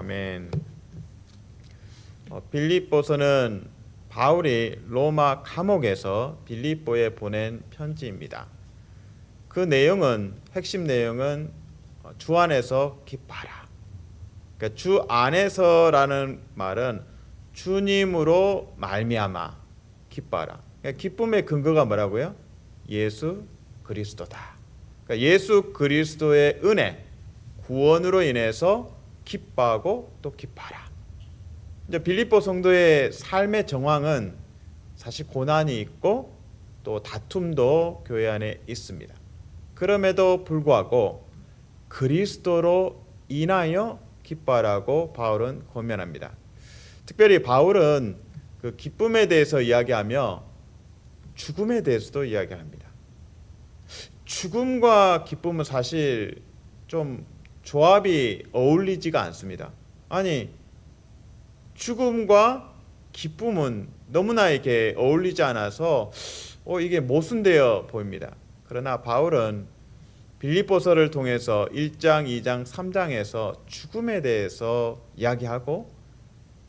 아멘. 어, 빌립보서는 바울이 로마 감옥에서 빌립보에 보낸 편지입니다. 그 내용은 핵심 내용은 어, 주 안에서 기뻐하라. 그러니까 주 안에서라는 말은 주님으로 말미암아 기뻐하라. 그러니까 기쁨의 근거가 뭐라고요? 예수 그리스도다. 그러니까 예수 그리스도의 은혜 구원으로 인해서 기뻐하고 또 기뻐하라. 이제 빌립보 성도의 삶의 정황은 사실 고난이 있고 또 다툼도 교회 안에 있습니다. 그럼에도 불구하고 그리스도로 인하여 기뻐하라고 바울은 권면합니다. 특별히 바울은 그 기쁨에 대해서 이야기하며 죽음에 대해서도 이야기합니다. 죽음과 기쁨은 사실 좀 조합이 어울리지가 않습니다. 아니 죽음과 기쁨은 너무나 이렇게 어울리지 않아서 어, 이게 모순되어 보입니다. 그러나 바울은 빌립보서를 통해서 1장, 2장, 3장에서 죽음에 대해서 이야기하고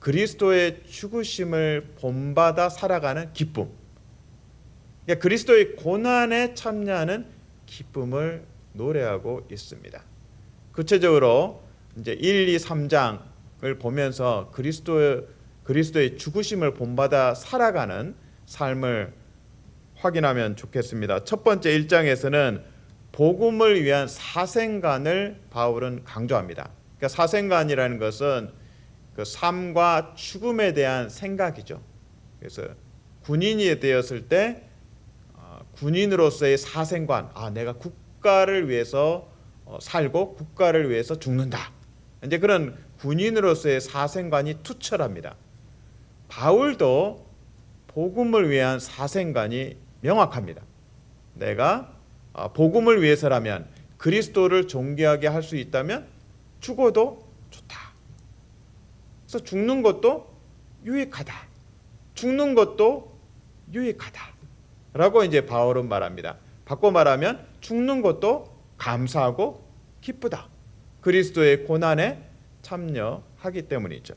그리스도의 죽으심을 본받아 살아가는 기쁨. 그러니까 그리스도의 고난에 참여하는 기쁨을 노래하고 있습니다. 구체적으로 이제 1, 2, 3장을 보면서 그리스도의 그리스도의 죽으심을 본받아 살아가는 삶을 확인하면 좋겠습니다. 첫 번째 1장에서는 복음을 위한 사생관을 바울은 강조합니다. 그러니까 사생관이라는 것은 그 삶과 죽음에 대한 생각이죠. 그래서 군인이 되었을 때 어, 군인으로서의 사생관, 아 내가 국가를 위해서 어, 살고 국가를 위해서 죽는다. 이제 그런 군인으로서의 사생관이 투철합니다. 바울도 복음을 위한 사생관이 명확합니다. 내가 아, 복음을 위해서라면 그리스도를 존귀하게 할 수 있다면 죽어도 좋다. 그래서 죽는 것도 유익하다. 죽는 것도 유익하다. 라고 이제 바울은 말합니다. 바꿔 말하면 죽는 것도 감사하고 기쁘다. 그리스도의 고난에 참여하기 때문이죠.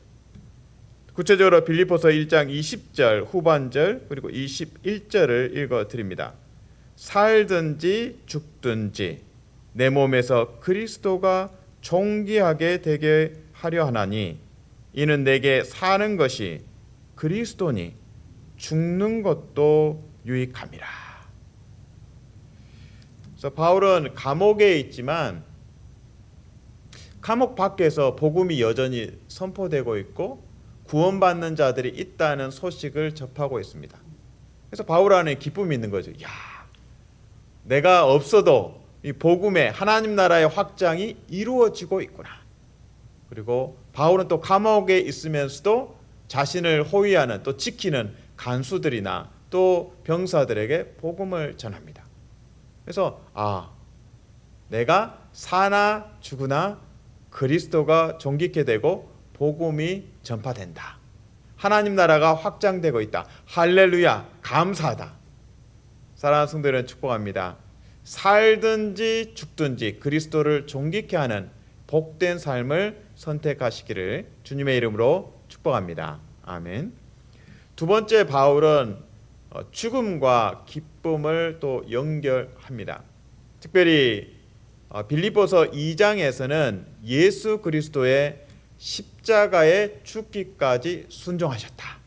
구체적으로 빌립보서 1장 20절 후반절 그리고 21절을 읽어 드립니다. 살든지 죽든지 내 몸에서 그리스도가 존귀하게 되게 하려 하나니 이는 내게 사는 것이 그리스도니 죽는 것도 유익함이라. 그래서 바울은 감옥에 있지만 감옥 밖에서 복음이 여전히 선포되고 있고 구원받는 자들이 있다는 소식을 접하고 있습니다. 그래서 바울 안에 기쁨이 있는 거죠. 야, 내가 없어도 이 복음의 하나님 나라의 확장이 이루어지고 있구나. 그리고 바울은 또 감옥에 있으면서도 자신을 호위하는 또 지키는 간수들이나 또 병사들에게 복음을 전합니다. 그래서 아, 내가 사나 죽으나 그리스도가 존귀케 되고 복음이 전파된다. 하나님 나라가 확장되고 있다. 할렐루야, 감사하다. 사랑하는 성도들은 축복합니다. 살든지 죽든지 그리스도를 존귀케 하는 복된 삶을 선택하시기를 주님의 이름으로 축복합니다. 아멘. 두 번째 바울은 어, 죽음과 기쁨을 또 연결합니다. 특별히 어, 빌립보서 2장에서는 예수 그리스도의 십자가의 죽기까지 순종하셨다.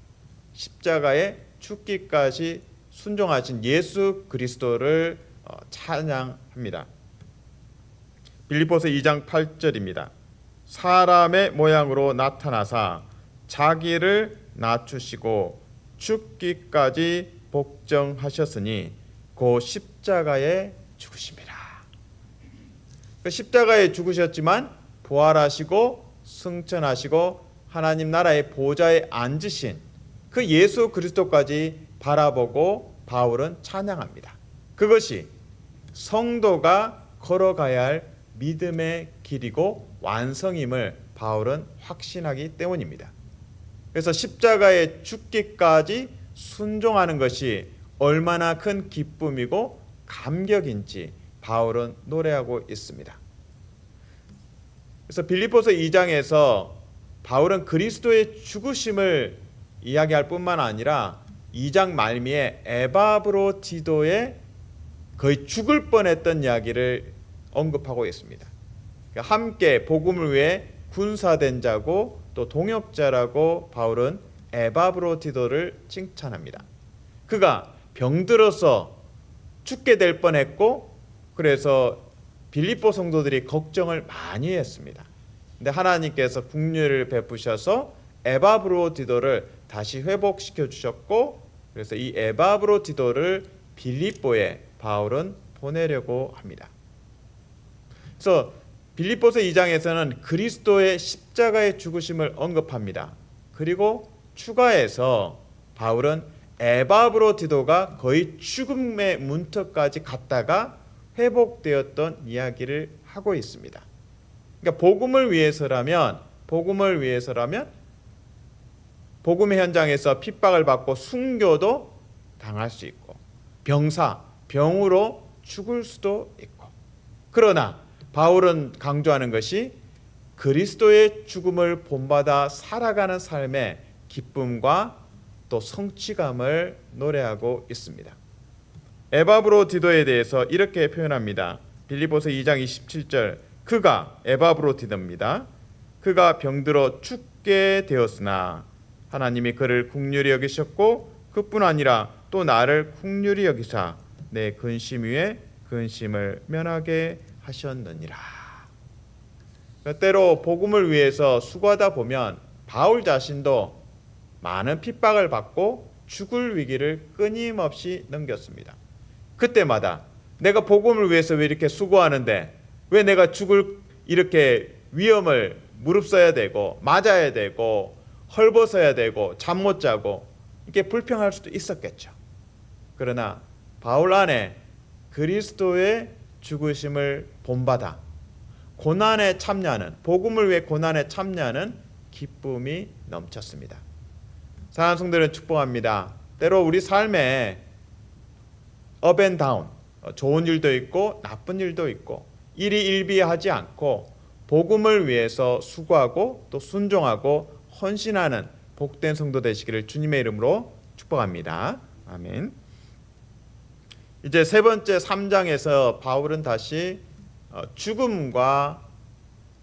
십자가의 죽기까지 순종하신 예수 그리스도를 어, 찬양합니다. 빌립보서 2장 8절입니다. 사람의 모양으로 나타나사 자기를 낮추시고 죽기까지 복정하셨으니 그 십자가에 죽으심이라. 그 십자가에 죽으셨지만 부활하시고 승천하시고 하나님 나라의 보좌에 앉으신 그 예수 그리스도까지 바라보고 바울은 찬양합니다. 그것이 성도가 걸어가야 할 믿음의 길이고 완성임을 바울은 확신하기 때문입니다. 그래서 십자가에 죽기까지 순종하는 것이 얼마나 큰 기쁨이고 감격인지 바울은 노래하고 있습니다. 그래서 빌립보서 2장에서 바울은 그리스도의 죽으심을 이야기할 뿐만 아니라 2장 말미에 에바브로 디도의 거의 죽을 뻔했던 이야기를 언급하고 있습니다. 그러니까 함께 복음을 위해 군사된 자고 또 동역자라고 바울은 에바브로 디도를 칭찬합니다. 그가 병들어서 죽게 될 뻔했고 그래서 빌립보 성도들이 걱정을 많이 했습니다. 근데 하나님께서 국류를 베푸셔서 에바브로디도를 다시 회복시켜 주셨고 그래서 이 에바브로디도를 빌립보에 바울은 보내려고 합니다. 그래서 빌립보서 2장에서는 그리스도의 십자가의 죽으심을 언급합니다. 그리고 추가해서 바울은 에바브로디도가 거의 죽음의 문턱까지 갔다가 회복되었던 이야기를 하고 있습니다. 그러니까 복음을 위해서라면 복음을 위해서라면 복음의 현장에서 핍박을 받고 순교도 당할 수 있고 병사 병으로 죽을 수도 있고 그러나 바울은 강조하는 것이 그리스도의 죽음을 본받아 살아가는 삶의 기쁨과 또 성취감을 노래하고 있습니다. 에바브로디도에 대해서 이렇게 표현합니다. 빌리보서 2장 27절 그가 에바브로디도입니다. 그가 병들어 죽게 되었으나 하나님이 그를 국률이 여기셨고 그뿐 아니라 또 나를 국률이 여기사 내 근심 위에 근심을 면하게 하셨느니라. 그러니까 때로 복음을 위해서 수고하다 보면 바울 자신도 많은 핍박을 받고 죽을 위기를 끊임없이 넘겼습니다. 그때마다 내가 복음을 위해서 왜 이렇게 수고하는데 왜 내가 죽을 이렇게 위험을 무릅써야 되고 맞아야 되고 헐벗어야 되고 잠 못 자고 이게 불평할 수도 있었겠죠. 그러나 바울 안에 그리스도의 죽으심을 본받아 고난에 참여하는 복음을 위해 고난에 참여하는 기쁨이 넘쳤습니다. 사랑하는 성도들은 축복합니다. 때로 우리 삶에 업앤다운 좋은 일도 있고 나쁜 일도 있고 일이 일비하지 않고 복음을 위해서 수고하고 또 순종하고 헌신하는 복된 성도 되시기를 주님의 이름으로 축복합니다. 아멘. 이제 세 번째 3장에서 바울은 다시 어, 죽음과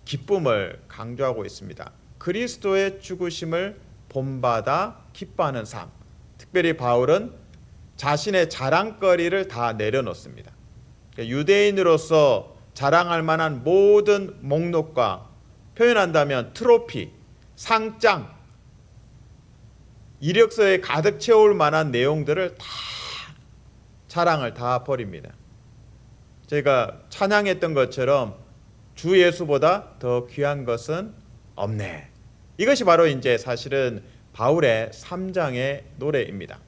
기쁨을 강조하고 있습니다. 그리스도의 죽으심을 본받아 기뻐하는 삶. 특별히 바울은 자신의 자랑거리를 다 내려놓습니다. 그러니까 유대인으로서 자랑할 만한 모든 목록과 표현한다면 트로피, 상장, 이력서에 가득 채울 만한 내용들을 다 자랑을 다 버립니다. 제가 찬양했던 것처럼 주 예수보다 더 귀한 것은 없네. 이것이 바로 이제 사실은 바울의 3장의 노래입니다.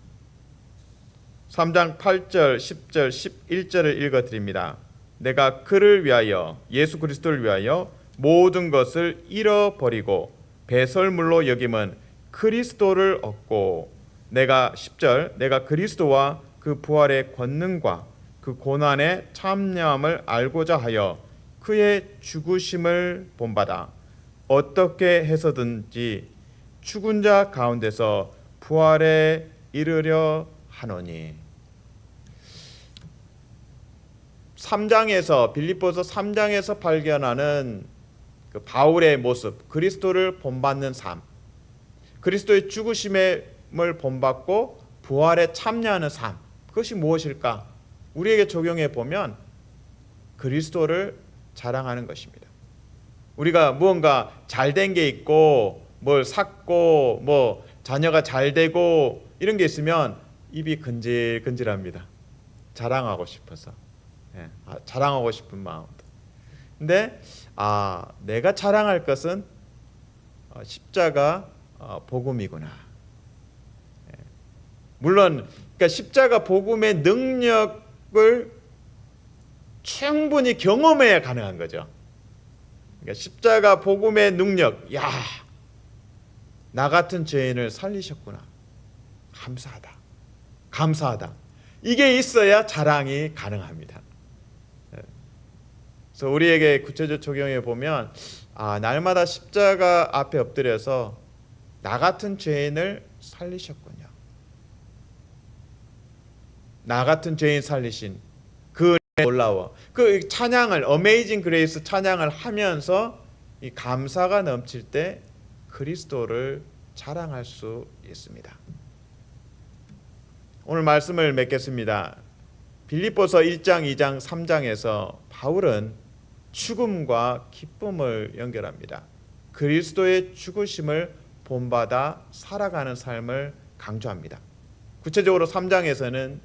3장 8절, 10절, 11절을 읽어 드립니다. 내가 그를 위하여 예수 그리스도를 위하여 모든 것을 잃어버리고 배설물로 여김은 그리스도를 얻고 내가 10절 내가 그리스도와 그 부활의 권능과 그 고난의 참여함을 알고자 하여 그의 죽으심을 본받아 어떻게 해서든지 죽은 자 가운데서 부활에 이르려 하노니 3장에서 빌립보서 3장에서 발견하는 그 바울의 모습, 그리스도를 본받는 삶, 그리스도의 죽으심을 본받고 부활에 참여하는 삶, 그것이 무엇일까? 우리에게 적용해 보면 그리스도를 자랑하는 것입니다. 우리가 무언가 잘된 게 있고 뭘 샀고 뭐 자녀가 잘 되고 이런 게 있으면 입이 근질근질합니다. 자랑하고 싶어서. 예, 아, 자랑하고 싶은 마음. 근데 아 내가 자랑할 것은 어, 십자가 어, 복음이구나. 예. 물론 그러니까 십자가 복음의 능력을 충분히 경험해야 가능한 거죠. 그러니까 십자가 복음의 능력, 야, 나 같은 죄인을 살리셨구나. 감사하다. 감사하다. 이게 있어야 자랑이 가능합니다. 그래서 우리에게 구체적 적용해 보면 아, 날마다 십자가 앞에 엎드려서 나 같은 죄인을 살리셨군요. 나 같은 죄인 살리신 그 놀라워. 그 찬양을 어메이징 그레이스 찬양을 하면서 이 감사가 넘칠 때 그리스도를 자랑할 수 있습니다. 오늘 말씀을 맺겠습니다. 빌립보서 1장, 2장, 3장에서 바울은 죽음과 기쁨을 연결합니다. 그리스도의 죽으심을 본받아 살아가는 삶을 강조합니다. 구체적으로 3장에서는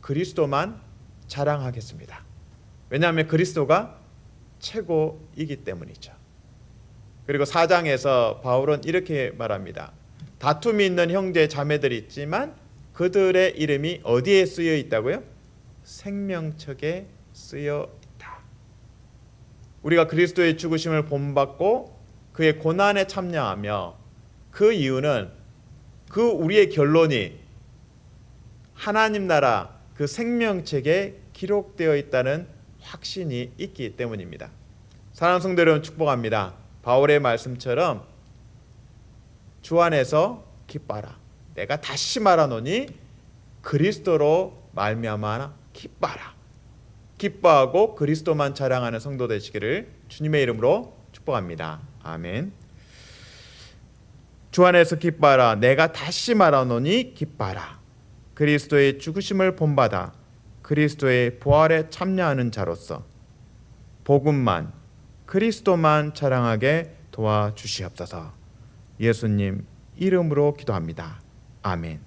그리스도만 자랑하겠습니다. 왜냐하면 그리스도가 최고이기 때문이죠. 그리고 4장에서 바울은 이렇게 말합니다. 다툼이 있는 형제 자매들이 있지만 그들의 이름이 어디에 쓰여 있다고요? 생명책에 쓰여 있다. 우리가 그리스도의 죽으심을 본받고 그의 고난에 참여하며 그 이유는 그 우리의 결론이 하나님 나라 그 생명책에 기록되어 있다는 확신이 있기 때문입니다. 사랑하는 성도 여러분 축복합니다. 바울의 말씀처럼 주 안에서 기뻐라. 내가 다시 말하노니 그리스도로 말미암아 기뻐라. 기뻐하고 그리스도만 자랑하는 성도 되시기를 주님의 이름으로 축복합니다. 아멘. 주 안에서 기뻐하라. 내가 다시 말하노니 기뻐하라. 그리스도의 죽으심을 본받아 그리스도의 부활에 참여하는 자로서 복음만 그리스도만 자랑하게 도와주시옵소서. 예수님 이름으로 기도합니다. 아멘.